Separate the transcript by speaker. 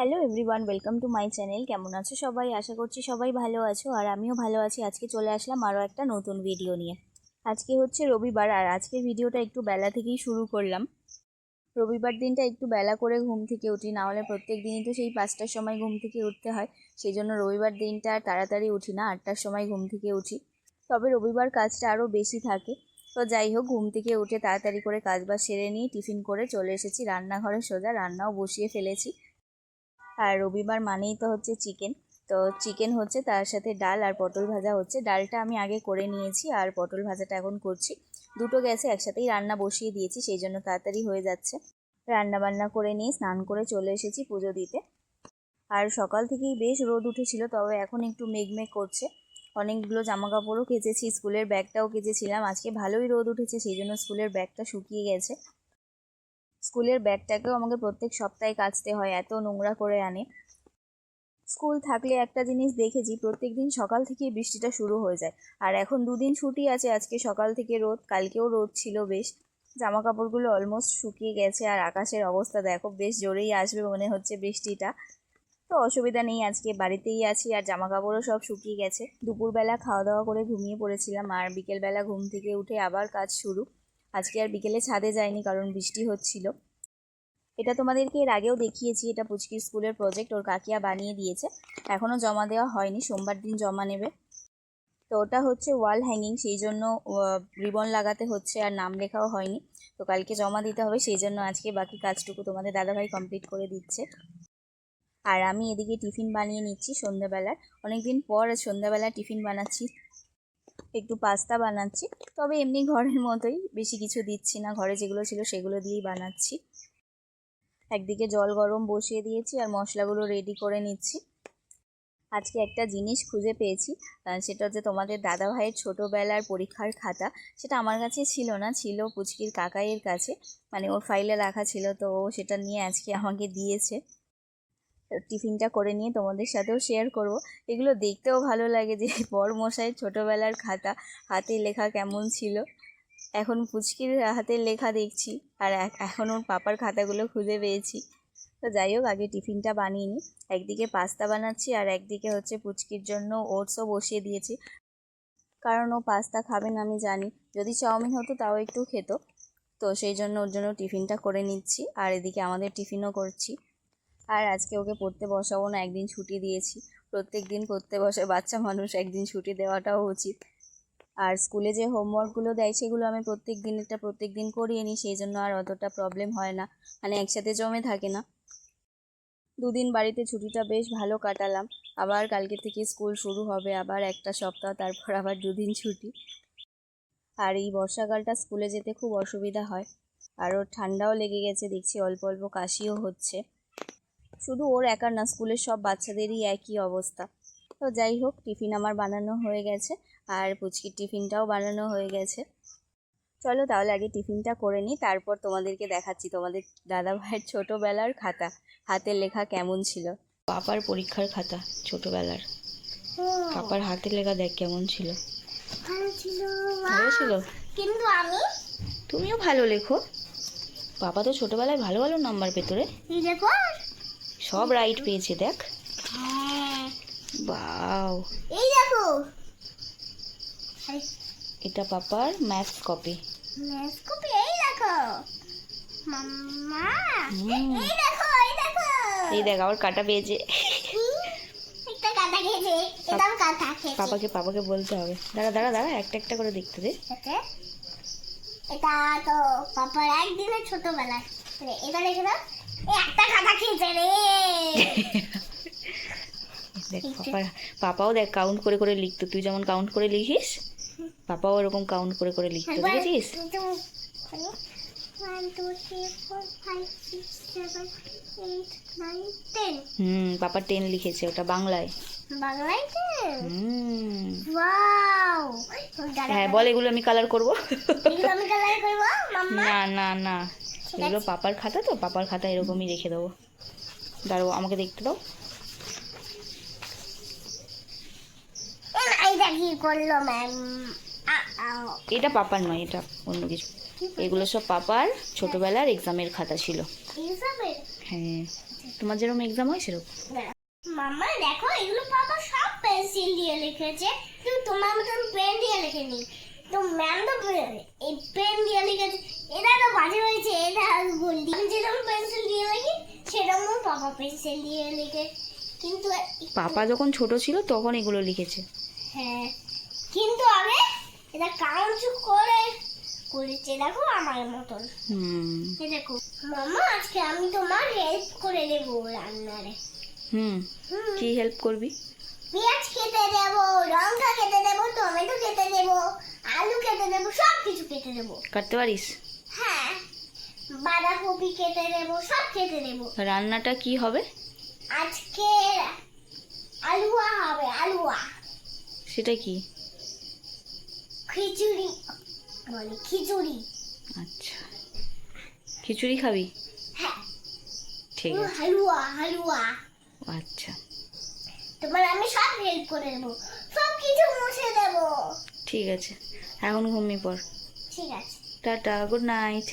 Speaker 1: Hello everyone welcome to my channel কেমন আছো সবাই? আশা করছি সবাই ভালো আছো আর আমিও ভালো আছি। আজকে চলে আসলাম আরও একটা নতুন ভিডিও নিয়ে। আজকে হচ্ছে রবিবার আর আজকের ভিডিওটা একটু বেলা থেকেই শুরু করলাম। রবিবার দিনটা একটু বেলা করে ঘুম থেকে উঠি, না হলে প্রত্যেক দিনই তো সেই পাঁচটার সময় ঘুম থেকে উঠতে হয়। সেই জন্য রবিবার দিনটা তাড়াতাড়ি উঠি না, আটটার সময় ঘুম থেকে উঠি। তবে রবিবার কাজটা আরও বেশি থাকে। তো যাই হোক, ঘুম থেকে উঠে তাড়াতাড়ি করে কাজ বাজ সেরে নিয়ে টিফিন করে চলে এসেছি। রান্নাঘরে সোজা, রান্নাও বসিয়ে ফেলেছি। আর রবিবার মানেই তো হচ্ছে চিকেন তো চিকেন হচ্ছে তার সাথে ডাল আর পটল ভাজা হচ্ছে। ডালটা আমি আগে করে নিয়েছি আর পটল ভাজাটা এখন করছি। দুটো গ্যাসে একসাথেই রান্না বসিয়ে দিয়েছি, সেই জন্য তাড়াতাড়ি হয়ে যাচ্ছে। রান্না বান্না করে নিয়ে স্নান করে চলে এসেছি পুজো দিতে। আর সকাল থেকেই বেশ রোদ উঠেছিল, তবে এখন একটু মেঘমেঘ করছে। অনেকগুলো জামা কাপড়ও কেচেছি, স্কুলের ব্যাগটাও কেচেছিলাম। আজকে ভালোই রোদ উঠেছে, সেই জন্য স্কুলের ব্যাগটা শুকিয়ে গেছে। স্কুলের ব্যাগটাকেও আমাকে প্রত্যেক সপ্তাহে কাচতে হয়, এত নোংরা করে আনে। স্কুল থাকলে একটা জিনিস দেখেছি, প্রত্যেক দিন সকাল থেকেই বৃষ্টিটা শুরু হয়ে যায়। আর এখন দুদিন ছুটি আছে, আজকে সকাল থেকে রোদ, কালকেও রোদ ছিল বেশ। জামা কাপড়গুলো অলমোস্ট শুকিয়ে গেছে আর আকাশের অবস্থা দেখো বেশ জোরেই আসবে মনে হচ্ছে বৃষ্টিটা। তো অসুবিধা নেই, আজকে বাড়িতেই আছি আর জামা কাপড়ও সব শুকিয়ে গেছে। দুপুরবেলা খাওয়া দাওয়া করে ঘুমিয়ে পড়েছিলাম আর বিকেলবেলা ঘুম থেকে উঠে আবার কাজ শুরু। আজকে আর বিকেলে ছাদে যায়নি কারণ বৃষ্টি হচ্ছিল। এটা তোমাদেরকে এর আগেও দেখিয়েছি, এটা পুচকির স্কুলের প্রজেক্ট ওর কাকিয়া বানিয়ে দিয়েছে। এখনও জমা দেওয়া হয়নি, সোমবার দিন জমা নেবে। তো ওটা হচ্ছে ওয়াল হ্যাঙ্গিং সেই জন্য রিবন লাগাতে হচ্ছে আর নাম লেখাও হয়নি। তো কালকে জমা দিতে হবে, সেই জন্য আজকে বাকি কাজটুকু তোমাদের দাদাভাই কমপ্লিট করে দিচ্ছে। আর আমি এদিকে টিফিন বানিয়ে নিচ্ছি সন্ধ্যাবেলার। অনেকদিন পর সন্ধ্যাবেলা টিফিন বানাচ্ছি। একটু পাস্তা বানাচ্ছি। তবে এমনি ঘরের মতোই বেশি কিছু দিচ্ছি না। ঘরে যেগুলো ছিল সেগুলো দিয়েই বানাচ্ছি। একদিকে জল গরম বসিয়ে দিয়েছি আর মশলাগুলো রেডি করে নিচ্ছি। আজকে একটা জিনিস খুঁজে পেয়েছি সেটা হচ্ছে তোমাদের দাদা ভাইয়ের ছোটোবেলার পরীক্ষার খাতা। সেটা আমার কাছে ছিল না, ছিল পুচকির কাকাইয়ের কাছে। মানে ওর ফাইলে রাখা ছিল, তো ও সেটা নিয়ে আজকে আমাকে দিয়েছে। টিফিনটা করে নিয়ে তোমাদের সাথেও শেয়ার করব। এগুলো দেখতেও ভালো লাগে যে বড় মশাইয়ের ছোটোবেলার খাতা, হাতে লেখা কেমন ছিল। এখন পুচকির হাতের লেখা দেখছি আর এখন ওর পাপার খাতাগুলো খুঁজে পেয়েছি। তো যাই হোক, আগে টিফিনটা বানিয়ে নিই একদিকে পাস্তা বানাচ্ছি আর একদিকে হচ্ছে পুচকির জন্য ওটসও বসিয়ে দিয়েছি। কারণ ও পাস্তা খাবে না, আমি জানি। যদি চাউমিন হতো তাও একটু খেত। তো সেই জন্য ওর জন্য টিফিনটা করে নিচ্ছি। আর এদিকে আমাদের টিফিনও করছি। আর আজকে ওকে পড়তে বসাবো না, একদিন ছুটি দিয়েছি। প্রত্যেক দিন পড়তে বসে বাচ্চা মানুষ, একদিন ছুটি দেওয়াটাও উচিত। আর স্কুলে যে হোমওয়ার্কগুলো দেয়, সেগুলো আমি প্রত্যেক দিনেরটা প্রত্যেক দিন করিয়ে নিই, সেই জন্য আর অতটা প্রবলেম হয় না। মানে একসাথে জমে থাকে না। দুদিন বাড়িতে ছুটিটা বেশ ভালো কাটালাম। আবার কালকে থেকে স্কুল শুরু হবে, আবার একটা সপ্তাহ, তারপর আবার দুদিন ছুটি। আর এই বর্ষাকালটা স্কুলে যেতে খুব অসুবিধা হয়। আর ওর ঠান্ডাও লেগে গেছে, দেখছি অল্প অল্প কাশিও হচ্ছে। শুধু ওর একার না স্কুলের সব বাচ্চাদেরই একই অবস্থা। তো যাই হোক টিফিন আমার বানানো হয়ে গেছে আর পুচকির টিফিনটাও বানানো হয়ে গেছে। চলো তাহলে আগে টিফিনটা করে নিই তারপর তোমাদেরকে দেখাচ্ছি তোমাদের দাদা ভাইয়ের ছোটোবেলার খাতা হাতের লেখা কেমন ছিল।
Speaker 2: পাপার পরীক্ষার খাতা ছোটোবেলার। পাপার হাতের লেখা দেখ কেমন ছিল।
Speaker 3: ভালো ছিল কিন্তু আমি?
Speaker 2: তুমিও ভালো লেখো। পাপা তো ছোটবেলায় ভালো ভালো নাম্বার পেতো রে।
Speaker 3: দেখো
Speaker 2: সব রাইট পেয়েছে দেখ।
Speaker 3: হ্যাঁ।
Speaker 2: বাও
Speaker 3: এই দেখো।
Speaker 2: এটা পাপার ম্যাথস কপি
Speaker 3: ম্যাসকোপি এই দেখো। মাম্মা। এই দেখো এই দেখো।
Speaker 2: এই দেখ আবার কাটা পেয়েছে। পাপাকে পাপাকে বলতে হবে। দাঁড়া দাঁড়া দাঁড়া একটা একটা করে দেখতে দে।
Speaker 3: এটা তো পাপার একদিনের ছোটবেলায় মানে এটা দেখে দাও একটা কাটা খেয়েছে রে।
Speaker 2: দেখ পাপার পাপাও দেখ কাউন্ট করে করে লিখতো। তুই যেমন কাউন্ট করে লিখিস পাপাও এরকম কাউন্ট করে করে লিখতো বুঝেছিস? হুম পাপা টেন লিখেছে ওটা বাংলায়।
Speaker 3: বাংলায়
Speaker 2: হুম। হ্যাঁ বল এগুলো আমি কালার করব।
Speaker 3: এগুলো আমি কালার করব
Speaker 2: না না না। এগুলো পাপার খাতা তো পাপার খাতা এরকমই রেখে দেবো। দাঁড়াও আমাকে দেখতে দাও। এটা পাপার নয় এটা অন্য কিছু। এগুলো সব পাপার ছোটবেলার এক্সামের খাতা ছিল। হ্যাঁ। তোমার যেরকম এক্সাম হয় সেরকম।
Speaker 3: মাম্মা দেখো এগুলো পাপা সব পেন্সিল দিয়ে লিখেছে। কিন্তু তোমার মতন পেন দিয়ে লেখেনি তো ম্যাম তো এই পেন দিয়ে লিখেছে এটা তো বাজে হয়েছে এটা ভুল দিয়ে আমি যেরকম পেন্সিল দিয়ে লিখি সেরকম পাপা পেন্সিল দিয়ে লিখে। কিন্তু
Speaker 2: পাপা যখন ছোট ছিল তখন এগুলো লিখেছে।
Speaker 3: হ্যাঁ কিন্তু আমি এটা কাউন্ট করে করেছে দেখো আমার মতন।
Speaker 2: হুম।
Speaker 3: দেখো মামা আজকে আমি তোমার হেল্প করে দেবো রান্নারে।
Speaker 2: হুম।
Speaker 3: হুম।
Speaker 2: কি হেল্প করবি?
Speaker 3: পেঁয়াজ কেটে দেবো লঙ্কা কেটে দেবো টমেটো কেটে দেবো আলু কেটে দেবো সব কিছু কেটে দেবো
Speaker 2: কাটতে পারিস?
Speaker 3: হ্যাঁ বাঁধাকপি কেটে দেবো সব কেটে দেবো
Speaker 2: রান্নাটা কি হবে?
Speaker 3: আজকে আলুয়া হবে আলুয়া।
Speaker 2: সেটা কি?
Speaker 3: খিচুড়ি বলে খিচুড়ি।
Speaker 2: আচ্ছা। খিচুড়ি খাবি?
Speaker 3: হ্যাঁ।
Speaker 2: ঠিক আছে।
Speaker 3: হালুয়া হালুয়া।
Speaker 2: আচ্ছা।
Speaker 3: তোমার আমি সব হেল্প করে দেবো। সব কিছু মুছে দেবো।
Speaker 2: ঠিক আছে। এখন ঘুমিয়ে পড়।
Speaker 3: ঠিক আছে।
Speaker 2: Tata good night